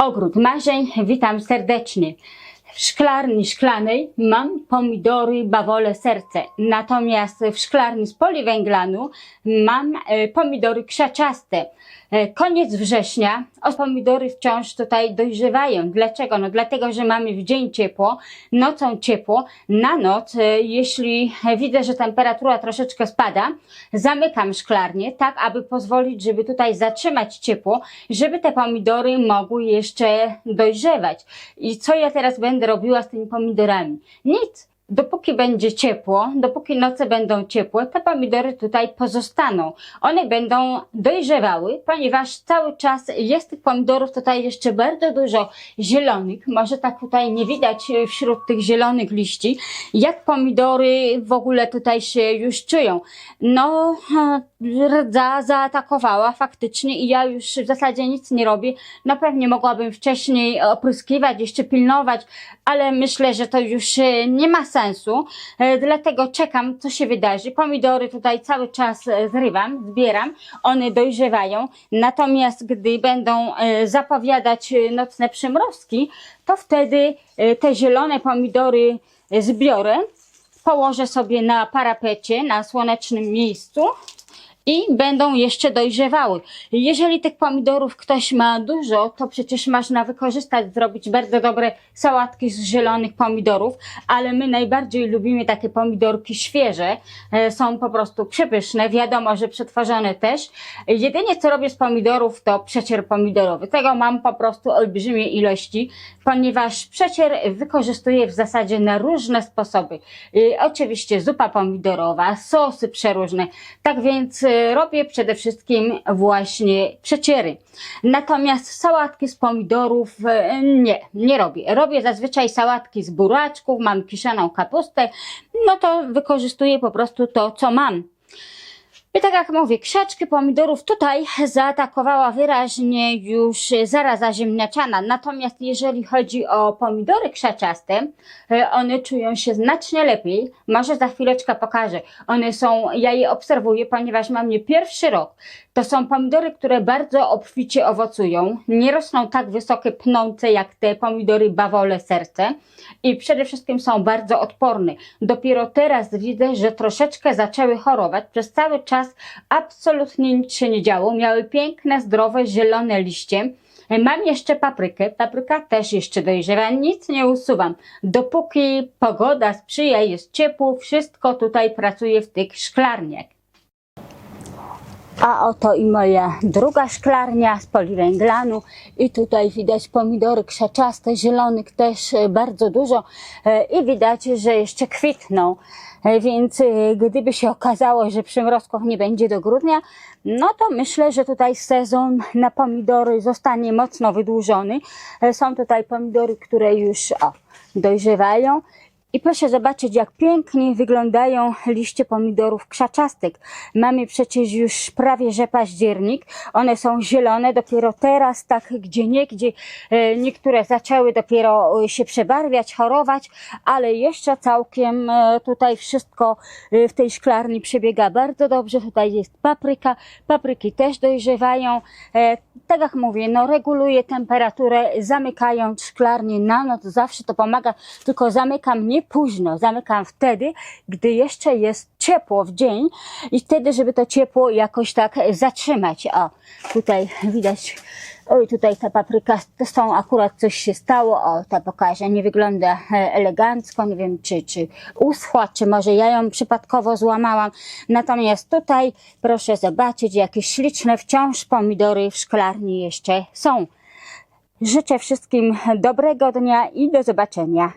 Ogród Marzeń, witam serdecznie. W szklarni szklanej mam pomidory bawole serce, natomiast w szklarni z poliwęglanu mam e, pomidory krzaczaste. E, Koniec września, o pomidory wciąż tutaj dojrzewają. Dlaczego? No dlatego, że mamy w dzień ciepło, nocą ciepło. Na noc, e, jeśli widzę, że temperatura troszeczkę spada, zamykam szklarnię, tak aby pozwolić, żeby tutaj zatrzymać ciepło, żeby te pomidory mogły jeszcze dojrzewać. I co ja teraz będę robiła z tymi pomidorami? Nic. Dopóki będzie ciepło, dopóki noce będą ciepłe, te pomidory tutaj pozostaną. One będą dojrzewały, ponieważ cały czas jest tych pomidorów tutaj jeszcze bardzo dużo zielonych. Może tak tutaj nie widać wśród tych zielonych liści, jak pomidory w ogóle tutaj się już czują. No, rdza zaatakowała faktycznie i ja już w zasadzie nic nie robię. No pewnie mogłabym wcześniej opryskiwać, jeszcze pilnować, ale myślę, że to już e, nie ma sensu. E, Dlatego czekam, co się wydarzy. Pomidory tutaj cały czas e, zrywam, zbieram, one dojrzewają. Natomiast gdy będą zapowiadać nocne przymrozki, to wtedy te zielone pomidory zbiorę, położę sobie na parapecie, na słonecznym miejscu i będą jeszcze dojrzewały. Jeżeli tych pomidorów ktoś ma dużo, to przecież można wykorzystać, zrobić bardzo dobre sałatki z zielonych pomidorów, ale my najbardziej lubimy takie pomidorki świeże, e, są po prostu przepyszne, wiadomo, że przetworzone też. Jedynie co robię z pomidorów to przecier pomidorowy. Tego mam po prostu olbrzymie ilości, ponieważ przecier wykorzystuję w zasadzie na różne sposoby. Y, Oczywiście zupa pomidorowa, sosy przeróżne, tak więc robię przede wszystkim właśnie przeciery. Natomiast sałatki z pomidorów y, nie, nie robię. Robię zazwyczaj sałatki z buraczków, mam kiszoną kapustę, no to wykorzystuję po prostu to, co mam. I tak jak mówię, krzaczki pomidorów tutaj zaatakowała wyraźnie już zaraza ziemniaczana. Natomiast jeżeli chodzi o pomidory krzaczaste, e, one czują się znacznie lepiej. Może za chwileczkę pokażę. One są, ja je obserwuję, ponieważ mam je pierwszy rok. To są pomidory, które bardzo obficie owocują. Nie rosną tak wysokie, pnące jak te pomidory bawole serce. I przede wszystkim są bardzo odporne. Dopiero teraz widzę, że troszeczkę zaczęły chorować. Przez cały czas absolutnie nic się nie działo. Miały piękne, zdrowe, zielone liście. Mam jeszcze paprykę. Papryka też jeszcze dojrzewa. Nic nie usuwam. Dopóki pogoda sprzyja, jest ciepło, wszystko tutaj pracuje w tych szklarniach. A oto i moja druga szklarnia z poliwęglanu i tutaj widać pomidory krzaczaste, zielonych też e, bardzo dużo e, i widać, że jeszcze kwitną. E, Więc gdyby się okazało, że przymrozków nie będzie do grudnia, no to myślę, że tutaj sezon na pomidory zostanie mocno wydłużony. Są tutaj pomidory, które już o, dojrzewają i proszę zobaczyć, jak pięknie wyglądają liście pomidorów krzaczastych. Mamy przecież już prawie że październik. One są zielone, dopiero teraz tak gdzie niegdzie e, niektóre zaczęły dopiero e, się przebarwiać, chorować, ale jeszcze całkiem e, tutaj wszystko w tej szklarni przebiega bardzo dobrze. Tutaj jest papryka, papryki też dojrzewają. Tak jak mówię, no reguluję temperaturę, zamykając szklarnię na noc, zawsze to pomaga, tylko zamykam nie późno, zamykam wtedy, gdy jeszcze jest ciepło w dzień i wtedy, żeby to ciepło jakoś tak zatrzymać. O, tutaj widać, oj, tutaj ta papryka, z tą akurat coś się stało, o, ta pokażę, nie wygląda e, elegancko, nie wiem, czy, czy uschła, czy może ja ją przypadkowo złamałam. Natomiast tutaj, proszę zobaczyć, jakie śliczne wciąż pomidory w szklarni jeszcze są. Życzę wszystkim dobrego dnia i do zobaczenia.